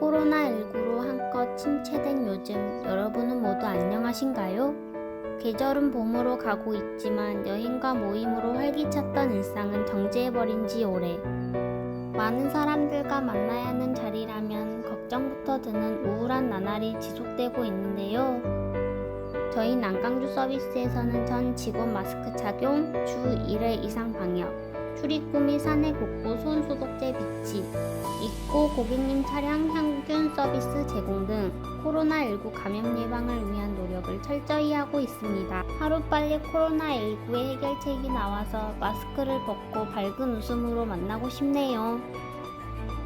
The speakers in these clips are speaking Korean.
코로나19로 한껏 침체된 요즘 여러분은 모두 안녕하신가요? 계절은 봄으로 가고 있지만 여행과 모임으로 활기찼던 일상은 정지해버린 지 오래. 많은 사람들과 만나야 하는 자리라면 걱정부터 드는 우울한 나날이 지속되고 있는데요. 저희 난강주 서비스에서는 전 직원 마스크 착용, 주 1회 이상 방역, 및 사내 곳곳 손소독제 비치, 입고 고객님 차량 향균 서비스 제공 등 코로나19 감염 예방을 위한 노력을 철저히 하고 있습니다. 하루빨리 코로나19의 해결책이 나와서 마스크를 벗고 밝은 웃음으로 만나고 싶네요.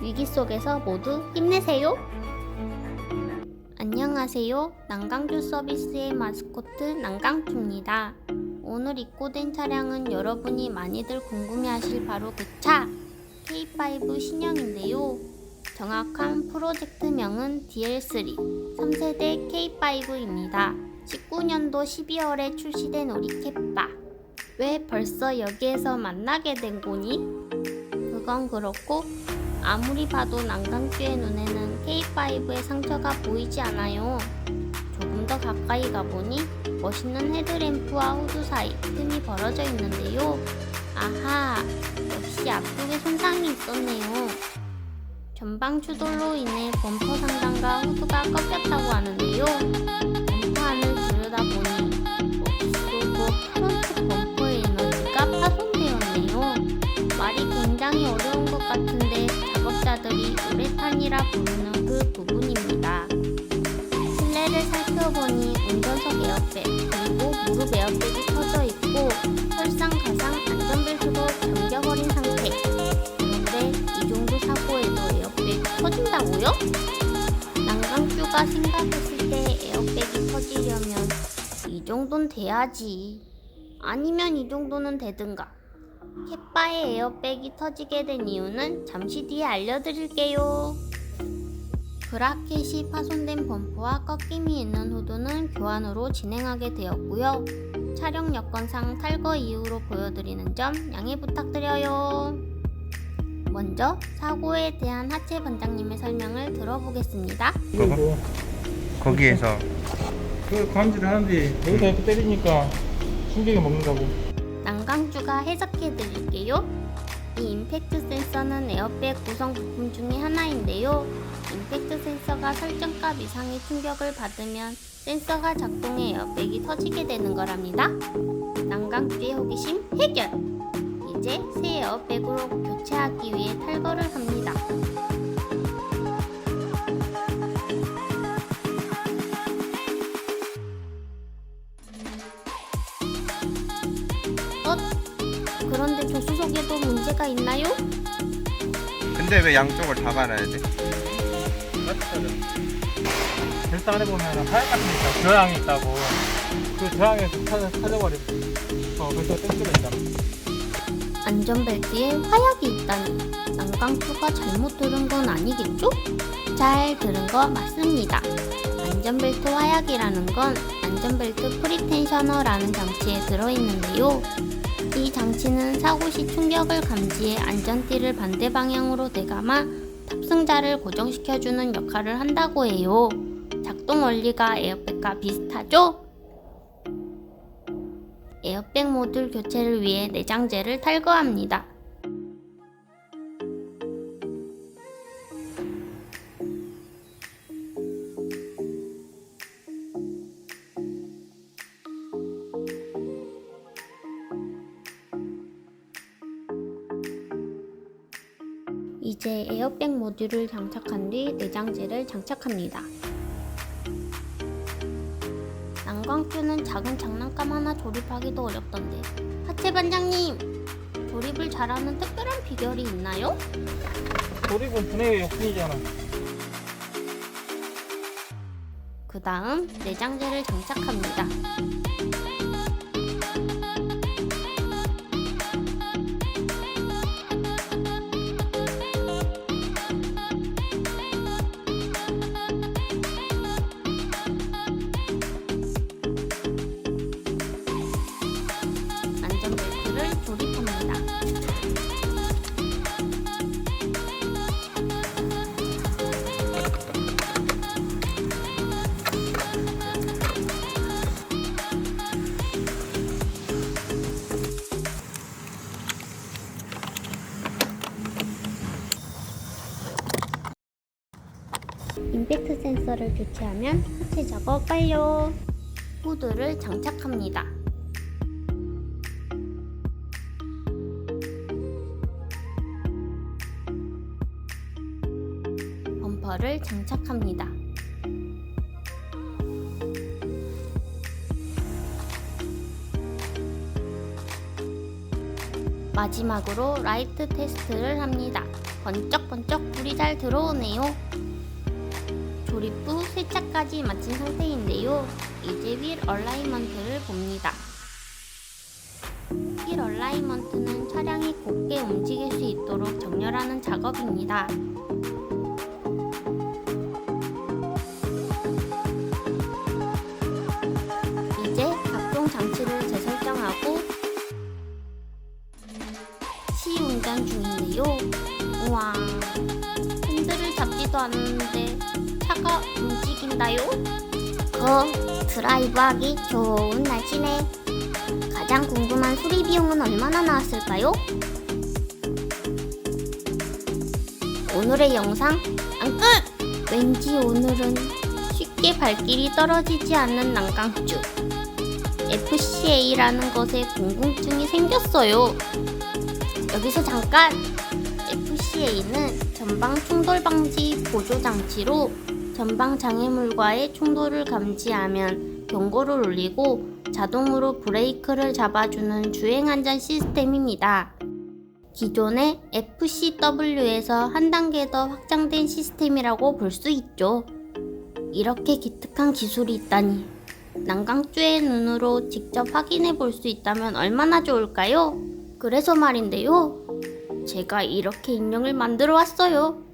위기 속에서 모두 힘내세요! 안녕하세요. 난강주 서비스의 마스코트 난강주입니다. 오늘 입고된 차량은 여러분이 많이들 궁금해하실 바로 그 차! K5 신형인데요. 정확한 프로젝트명은 DL3 3세대 K5입니다. 19년도 12월에 출시된 우리 캣바. 왜 벌써 여기에서 만나게 된 거니? 그건 그렇고 아무리 봐도 난강주의 눈에는 K5의 상처가 보이지 않아요. 가까이 가보니 멋있는 헤드램프와 후드 사이 틈이 벌어져 있는데요. 아하, 역시 앞쪽에 손상이 있었네요. 전방 추돌로 인해 범퍼 상단과 후드가 꺾였다고 하는데요. 범퍼 안을 들여다보니 옥수고 프론트 범퍼의 에너지가 파손되었네요. 말이 굉장히 어려운 것 같은데 작업자들이 우레탄이라 부르는 에어백이 터져 있고 설상가상 안전벨트도 잠겨버린 상태. 그런데 이 정도 사고에도 에어백이 터진다고요? 난강주가 생각했을 때 에어백이 터지려면 이 정도는 돼야지. 아니면 이 정도는 되든가. 캣바의 에어백이 터지게 된 이유는 잠시 뒤에 알려드릴게요. 브라켓이 파손된 범퍼와 꺾임이 있는 후드는 교환으로 진행하게 되었고요. 촬영 여건상 탈거 이후로 보여드리는 점 양해 부탁드려요. 먼저 사고에 대한 하체 반장님의 설명을 들어보겠습니다. 그거? 거기에서 그 감지를 하는데 여기다 이렇게 때리니까 충격이 먹는다고 난강주가 해석해 드릴게요. 이 임팩트 센서는 에어백 구성 부품 중에 하나인데요. 임팩트 센서가 설정값 이상의 충격을 받으면 센서가 작동해 에어백이 터지게 되는 거랍니다. 난강주의 호기심 해결! 이제 새 에어백으로 교체하기 위해 탈거를 합니다. 어? 그런데 조수석에도 문제가 있나요? 근데 왜 양쪽을 다 갈아야 돼? 벨트 안에 보면 하얀 같은 게 있다 저항이 있다고 그 저항에서 찾아, 찾아버리고 어 그래서 땡겨가 있잖아 안전벨트에 화약이 있다니 난강주가 잘못 들은 건 아니겠죠? 잘 들은 거 맞습니다. 안전벨트 화약이라는 건 안전벨트 프리텐셔너라는 장치에 들어있는데요. 이 장치는 사고 시 충격을 감지해 안전띠를 반대 방향으로 되감아 탑승자를 고정시켜주는 역할을 한다고 해요. 작동 원리가 에어백과 비슷하죠? 에어백 모듈 교체를 위해 내장재를 탈거합니다. 이제 에어백 모듈을 장착한 뒤 내장재를 장착합니다. 난광큐는 작은 장난감 하나 조립하기도 어렵던데 하체 반장님 조립을 잘하는 특별한 비결이 있나요? 조립은 분해의 역순이잖아 그 다음 내장재를 장착합니다. 임팩트 센서를 교체하면 하체 작업 완료. 후드를 장착합니다. 범퍼를 장착합니다. 마지막으로 라이트 테스트를 합니다. 번쩍번쩍 불이 잘 들어오네요. 조립 후 세차까지 마친 상태인데요. 이제 휠 얼라이먼트를 봅니다. 휠 얼라이먼트는 차량이 곧게 움직일 수 있도록 정렬하는 작업입니다. 이제 각종 장치를 재설정하고 시운전 중인데요. 우와, 핸들을 잡지도 않았는데 차가 움직인다요? 그 드라이브하기 좋은 날씨네. 가장 궁금한 수리 비용은 얼마나 나왔을까요? 오늘의 영상 안 끝! 왠지 오늘은 쉽게 발길이 떨어지지 않는 난강주 FCA라는 것에 궁금증이 생겼어요. 여기서 잠깐! FCA는 전방 충돌 방지 보조 장치로 전방 장애물과의 충돌을 감지하면 경고를 울리고 자동으로 브레이크를 잡아주는 주행 안전 시스템입니다. 기존의 FCW에서 한 단계 더 확장된 시스템이라고 볼 수 있죠. 이렇게 기특한 기술이 있다니 난강주의 눈으로 직접 확인해 볼 수 있다면 얼마나 좋을까요? 그래서 말인데요. 제가 이렇게 인형을 만들어 왔어요.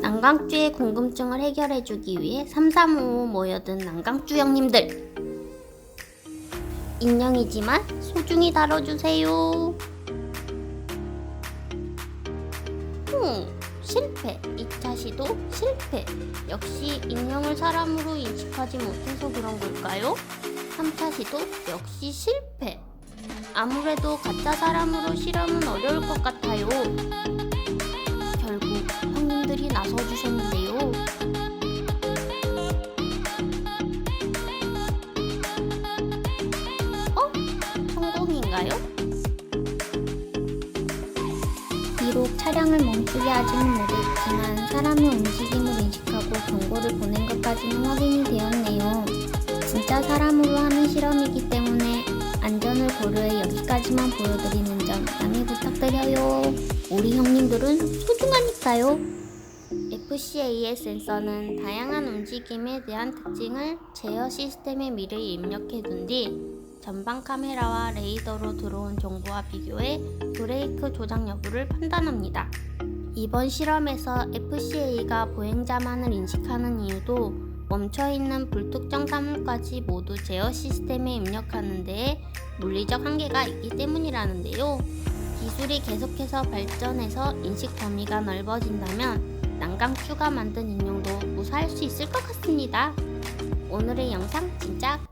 난강주의 궁금증을 해결해 주기 위해 3355 모여든 난강주 형님들. 인형이지만 소중히 다뤄주세요. 흠, 실패. 2차 시도 실패. 역시 인형을 사람으로 인식하지 못해서 그런 걸까요? 3차 시도 역시 실패. 아무래도 가짜 사람으로 실험은 어려울 것 같아요. 차량을 멈추게 하지는 못했지만 사람의 움직임을 인식하고 경고를 보낸 것까지는 확인이 되었네요. 진짜 사람으로 하는 실험이기 때문에 안전을 고려해 여기까지만 보여드리는 점 양해 부탁드려요. 우리 형님들은 소중하니까요. FCA의 센서는 다양한 움직임에 대한 특징을 제어 시스템의 미래에 입력해 둔 뒤 전방 카메라와 레이더로 들어온 정보와 비교해 브레이크 조작 여부를 판단합니다. 이번 실험에서 FCA가 보행자만을 인식하는 이유도 멈춰있는 불특정 사물까지 모두 제어 시스템에 입력하는 데에 물리적 한계가 있기 때문이라는데요. 기술이 계속해서 발전해서 인식 범위가 넓어진다면 난강추가 만든 인형도 무사할 수 있을 것 같습니다. 오늘의 영상 진짜 끝!